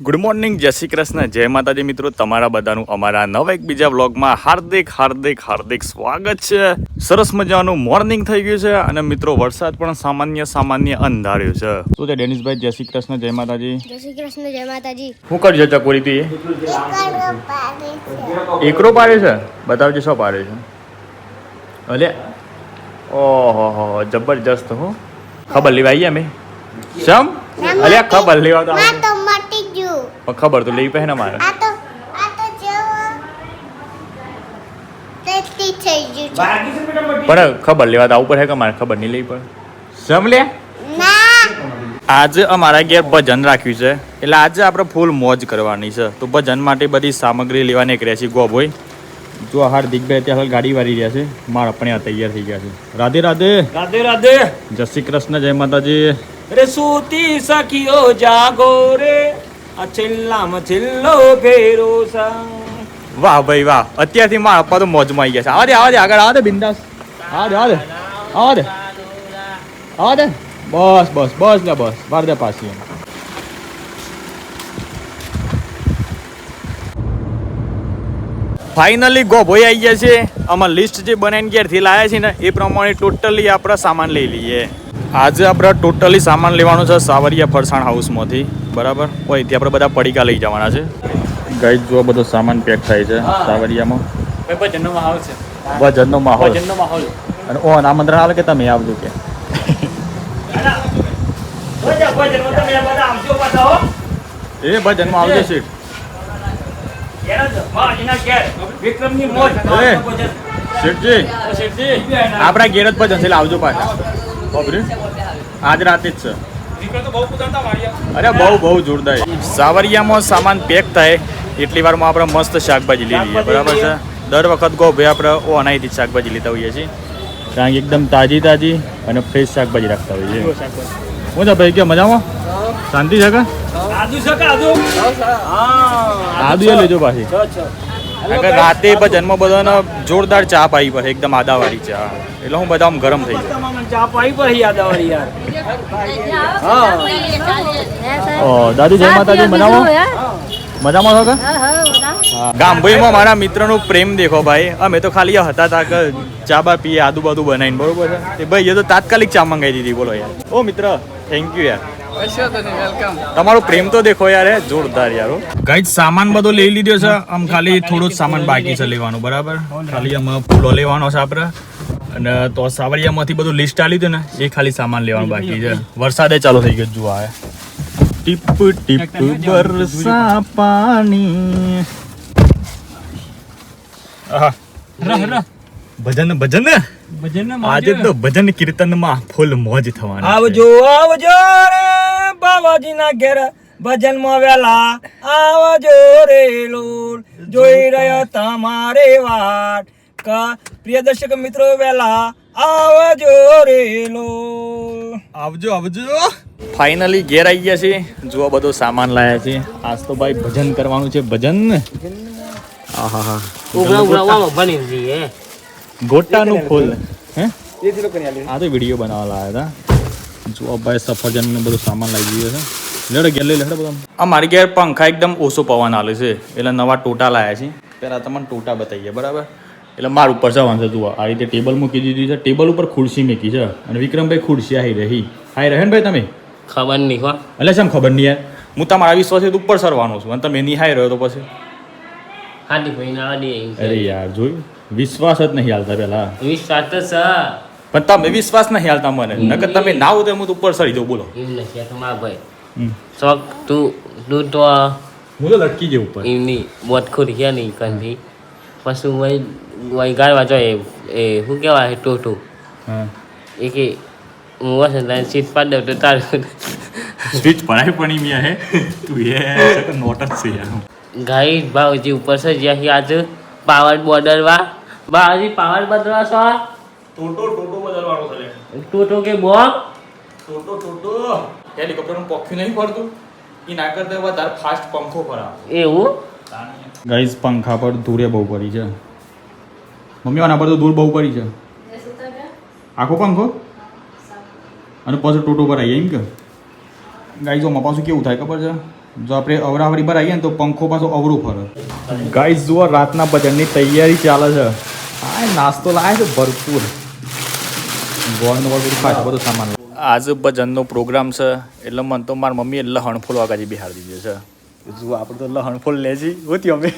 Good morning જય શ્રી કૃષ્ણ. જય માતાજી મિત્રો તમારા બધાનું અમારા નવા એક બીજા વ્લોગમાં હાર્દિક હાર્દિક હાર્દિક સ્વાગત છે. સરસ મજાનું મોર્નિંગ થઈ ગયું છે અને મિત્રો વરસાદ પણ સામાન્ય સામાન્ય અંધાર્યું છે. શું છે ડેનિસભાઈ જય શ્રી કૃષ્ણ જય માતાજી. જય શ્રી કૃષ્ણ જય માતાજી. શું કરજો ચકોરી તું એકરો પાડે છે? બતાવજો શું પાડે છે. અલે. ઓહો હો જબરજસ્ત હો. ખબર લેવા આવીએ અમે? શમ? અલ્યા ખબર લેવા તો પણ ખબર તો લેવી પહેને મારે. આ તો આ તો જેવો ટેસ્ટી થઈ ગયું છે. પણ ખબર લેવા તો આવું પડે કે મારે ખબર નહીં લેવી પડે. સમ લે. આજે અમારા ઘેર ભજન રાખ્યું છે. એટલે આજે આપણે ફૂલ મોજ કરવાની છે. તો ભજન માટે બધી સામગ્રી લેવાની એક રહેશે ગોભોય જો હાર્દિકભાઈ ત્યાં હાલ ગાડી વાળી રહ્યા છે. મારા પણ આ તૈયાર થઈ ગયા છે. રાધે રાધે. રાધે રાધે. જય શ્રી કૃષ્ણ જય માતાજી. રે સૂતી સખીઓ જાગો રે. આ છેલ્લામાં છેલ્લો ફેરો વાહ ભાઈ વાહ. અત્યારથી મારા પપ્પા તો મોજમાં આવી ગયા છે. આવા દે આવા આગળ આવા દે બિંદાસ. આવા દે આવા દે આવા બસ બસ બસ ને બસ. વાર દે પાછી. ફાઇનલી ગોભોઈ આવી ગયા છે. આમાં લિસ્ટ જે બનાવીને ઘેરથી લાયા છે ને, એ પ્રમાણે ટોટલી આપણે સામાન લઈ લઈએ. આજે આપણે ટોટલી સામાન લેવાનું છે સાવરિયા ફરસાણ હાઉસમાંથી બરાબર? હોય ત્યાં આપણે બધા પડીકા લઈ જવાના છે. ગાઈડ જો બધો સામાન પેક થાય છે સાવરિયામાં. ભજનનો માહોલ છે. ભજનનો માહોલ ભજનનો માહોલ અને ઓન આમંત્રણ આવે કે તમે આવજો કે? એ ભજનમાં આવજો સીટ આપણા ઘેર જ ભજન છે આવજો પાછા. આજ રાતે જ છે. તો અરે બહુ બહુ જોરદાર. સાવરિયામાં સામાન પેક થાય એટલી વારમાં આપણે મસ્ત શાકભાજી લઈ લઈએ. બરાબર છે? દર વખત કહો ભાઈ આપણે ઓનાઈથી જ શાકભાજી લેતા હોઈએ છીએ. કારણ કે એકદમ તાજી તાજી અને ફ્રેશ શાકભાજી રાખતા હોઈએ છીએ. હું છે ભાઈ કે મજામાં? શાંતિ છે કે? આદુ છે કે આદુ? આદુ એ લેજો પાછી. રાતે જન્મ બધાનો જોરદાર ચા પાઈ પર એકદમ આદાવાળી ચા એટલે હું બધા ગરમ થઈ જાય તમામ ચા પાઈ પર યાદ આવે યાર. હા. ઓ દાદુ જય માતાજી મજામાં મજામાં છો કે? હા. ગામભાઈમાં મારા મિત્રનો પ્રેમ દેખો ભાઈ. અમે તો ખાલી હતા તા કે ચા બા પીએ આદુ બાદુ બનાવીને બરોબર છે? તે ભાઈ એ તો તાત્કાલિક ચા મંગાવી દીધી બોલો યાર. ઓ મિત્ર થેન્ક યુ યાર. તમારો પ્રેમ તો દેખો યાર જોરદાર યાર ગાઈડ સામાન બધો લઈ લીધો છે. આમ ખાલી થોડો જ સામાન બાકી છે લેવાનું બરાબર? ખાલી આમ ફૂલો લેવાનો છે આપણે. અને તો સાવરિયામાંથી બધું લિસ્ટ આલી દીધું ને એ ખાલી સામાન લેવાનું બાકી છે. વરસાદે ચાલુ થઈ ગયો જુઓ આ ટીપ ટીપ વરસા પાણી. આહ. રહ રહ. ભજન ભજન ભજન આજે તો ભજન કીર્તનમાં ફૂલ મોજ થવાની આવજો આવજો રે બાબાજીના ઘેર ભજનમાં વેલા આવજો રે લોલ જોઈ રહ્યો તમારે વાટ કા પ્રિય દર્શક મિત્રો વેલા આવજો રે લોલ આવજો આવજો ફાઇનલી ઘેર આવી ગયા છે જુઓ બધો સામાન લાયા છે આજ તો ભાઈ ભજન કરવાનું છે ભજન આહાહા. ગોટાનું ફૂલ. હે? આ તો વીડિયો બનાવવા લાયા હતા. જો ભાઈ સફરજન ને બધું સામાન લાગી ગયો છે. લેડો ગેલે લેડો બધા આ મારી ઘેર પંખા એકદમ ઓછો પવન આલે છે. એટલે નવા ટોટા લાયા છે. પહેલાં તમને ટોટા બતાવીએ બરાબર? એટલે માર ઉપર જવાનું છે જુઓ. આ રીતે ટેબલ મૂકી દીધી છે. ટેબલ ઉપર ખુરશી મૂકી છે. અને વિક્રમભાઈ ખુરશી આવી રહી. હાઈ રહે ને ભાઈ તમે? ખબર નહીં હો. એટલે શેમ ખબર નહીં યાર? હું તમારા વિશ્વાસથી ઉપર સરવાનો છું. અને તમે નિહાઈ રહ્યો તો પછી? હાથી ભાઈ ના અરે યાર જોયું? વિશ્વાસ જ નહીં હાલતા પેલા. વિશ્વાસ તો છે. પણ તમે વિશ્વાસ નહીં હાલતા મને. નકર તમે ના તો હું તો ઉપર સરી જાઉં બોલો. એમ નથી તો મારા ભાઈ. શોખ તું તું તો હું તો લટકી જઉં ઉપર. એમની બોટ ગયા નહીં કંથી પછી વહી વહી ગાળવા જોઈએ એ શું કહેવાય ટોટું. હા. એ કે હું વસંત તને સીટ પાડી દઉં તો તારું સ્વિચ પડાય પણ મિયા હે. તું એ નોટ જ છે યાર. ગાઈ ભાવજી ઉપર છે જ્યાં આજ પાવર બોર્ડર વા બાજી પાવર બદલાશો છો? ટોટો ટોટો બદલવાનો છે ટોટો કે બોક ટોટો ટોટો. હેલિકોપ્ટરનું પોખ્યું નહીં પડતું ઈ ના કરતા તાર ફાસ્ટ પંખો પર એવું? ગાઈઝ પંખા પર ધૂળે બહુ પડી છે. મમ્મી આના પર તો ધૂળ બહુ પડી છે. આખો પંખો? અને પાછો ટોટો પર આવીએ એમ કે? ગાઈઝોમાં પાછું કેવું થાય ખબર છે? જો આપણે અવરાવરી પર આવીએ ને તો પંખો પાછો અવરું ફરે. ગાઈઝ જુઓ રાતના ભજનની તૈયારી ચાલે છે. નાસ્તો લાવે છે ભરપૂર ગોળનો ગોળ બધું ખાશે બધું સામાન આજે ભજનનો પ્રોગ્રામ છે એટલે મને તો મારી મમ્મીએ લહણફૂલ વાગાજી બિહાર દીધો છે જુઓ આપણે તો લહણફૂલ લેજી હોતી અમે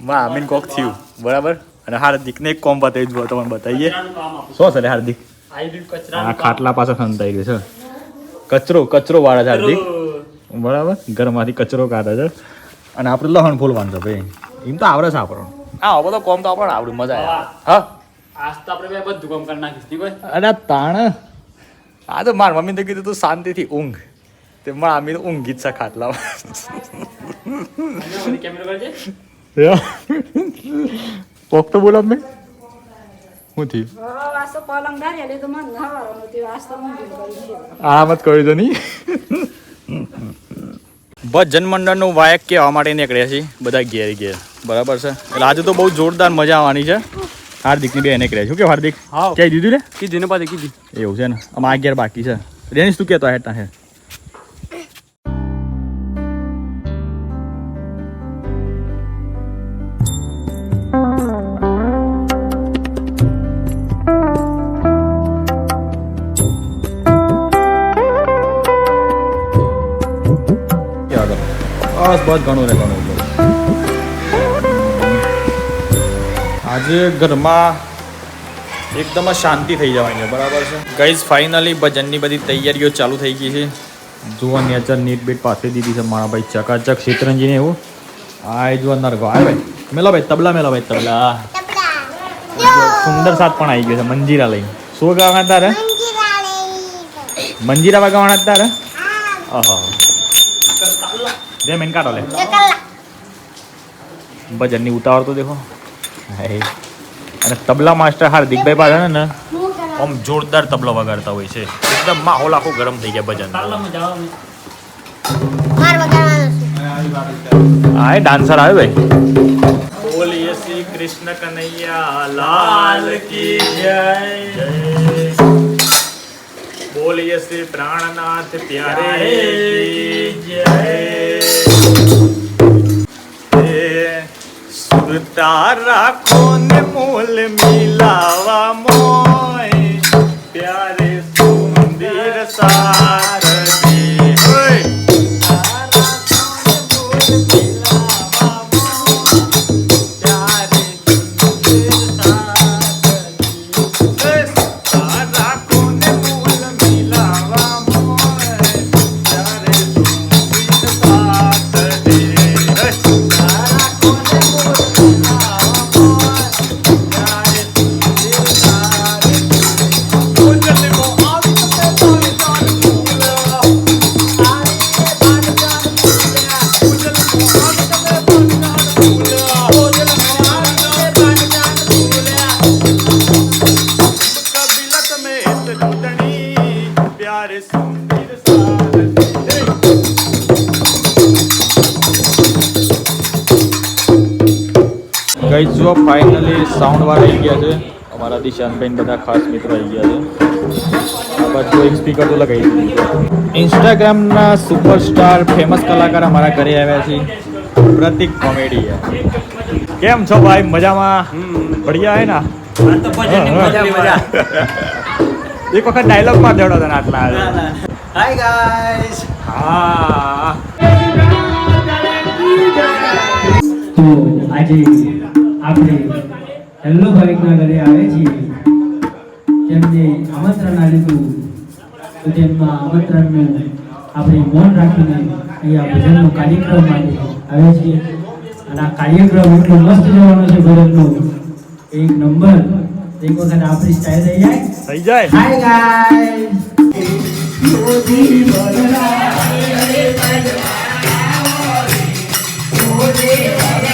માં આમીન કોક થયું બરાબર અને હાર્દિકને એક કોમ બતાવી દો તમને બતાવીએ શું છે હાર્દિક આ ખાટલા પાસે સંતાઈ ગયું છે કચરો કચરો વાળે છે હાર્દિક બરાબર ઘરમાંથી કચરો કાઢે છે અને આપણે લહણ ફૂલવાનું છે ભાઈ એમ તો આવડે છે આપણને હા બધો કોમ તો આપણને આવડું મજા આવે. હા. આજ તો આપણે બધું કામ કરી નાખીશ કોઈ અરે તાણ. આ તો માર મમ્મી તો કીધું તું શાંતિથી ઊંઘ. તે માર મમ્મી તો ઊંઘી જ છે ખાટલા કેમેરો પોક તો બોલો મેં શું તો પડી આ મત કહી દો નહીં? ભજન મંડળનું વાયક કહેવા માટે નીકળ્યા છીએ બધા ઘેર ઘેર. બરાબર છે? એટલે આજે તો બહુ જોરદાર મજા આવવાની છે. હાર્દિકની બે નીકળ્યા શું કે હાર્દિક. ક્યાંય દીધું ને કીધી ને પાછી કીધી. એવું છે ને? આમાં અગિયાર બાકી છે. રેનીશ તું કહેતો હેઠા હે બસ ઘણું રે ઘણું આજે ઘરમાં એકદમ શાંતિ થઈ જવાની છે બરાબર છે? ગઈઝ ફાઇનલી ભજનની બધી તૈયારીઓ ચાલુ થઈ ગઈ છે. જુઓ નેચર નીટ બીટ પાસે દીધી છે મારા ભાઈ ચકાચક શેતરંજીને એવું. આ જુઓ નરગો આવે ભાઈ. મેલો ભાઈ તબલા મેલો ભાઈ તબલા. સુંદર સાથ પણ આવી ગયો છે મંજીરા લઈને. શું ગાવાના તારે? મંજીરા વાગવાના તારે? ઓહો. બે મેન કાઢો લે. ભજનની ઉતાવળ તો દેખો. અને તબલા માસ્ટર હાર્દિકભાઈ પાસે ને આમ જોરદાર તબલો વગાડતા હોય છે. એકદમ માહોલ આખો ગરમ થઈ ગયા ભજન હા એ ડાન્સર આવ્યો ભાઈ. બોલીએ શ્રી કૃષ્ણ કનૈયા લાલ કી જય. બોલીએ શ્રી પ્રાણનાથ પ્યારે જય. સુરતા રાખો ને મોલ મિલાવા ફાઇનલી સાઉન્ડ વાળા આવી ગયા છે. અમારા દિશાનભાઈ બધા ખાસ મિત્રો આવી ગયા છે. આ બાજુ એક સ્પીકર તો લગાવી દીધું ઇન્સ્ટાગ્રામના સુપરસ્ટાર ફેમસ કલાકાર અમારા ઘરે આવ્યા છે. પ્રતિક કોમેડી કેમ છો ભાઈ? મજામાં? બઢિયા હે ના? એક વખત ડાયલોગમાં દેડો તને આટલા હાય ગાઈસ હા. તો આજે આપણે હેલ્લો ભાવિકના ઘરે આવે છીએ તેમને આમંત્રણ આપ્યું તો તેમના આમંત્રણનું આપણે મૌન રાખીને અહીંયા ભજનનો કાર્યક્રમ માટે આવે છીએ અને આ કાર્યક્રમ એટલો મસ્ત જવાનો છે ભજનનો. એક નંબર. એક વખત આપણી સ્ટાઇલ થઈ જાય. થઈ જાય. હાય ગાઈસ નવલા રે. અવધાવો રે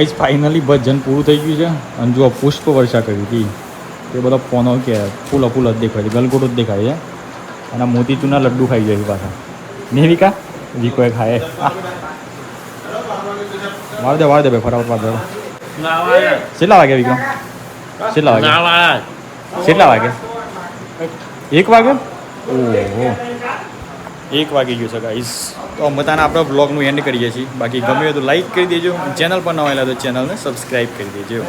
ગાઈઝ ફાઇનલી ભજન પૂરું થઈ ગયું છે. અને જો પુષ્પ વર્ષા કરી હતી. તે બધા પોનો કે ફૂલ અફૂલ જ દેખાય છે ગલગોટો જ દેખાય છે. અને મોતીચૂરના લડ્ડુ ખાઈ જાય પાછા. ને વિકા વિકોએ ખાય. વાર દે વાર દે ભાઈ ફટાફટ વાર દે. કેટલા વાગે વિક્રમ કેટલા વાગે? કેટલા વાગે? એક વાગે? ઓહો. એક વાગી ગયું છે ગાઈસ તો મતાના આપણે બ્લોગનું એન્ડ કરીએ છીએ. બાકી ગમે તો લાઇક કરી દેજો. ચેનલ પર ન આવેલા તો ચેનલને સબસ્ક્રાઈબ કરી દેજો.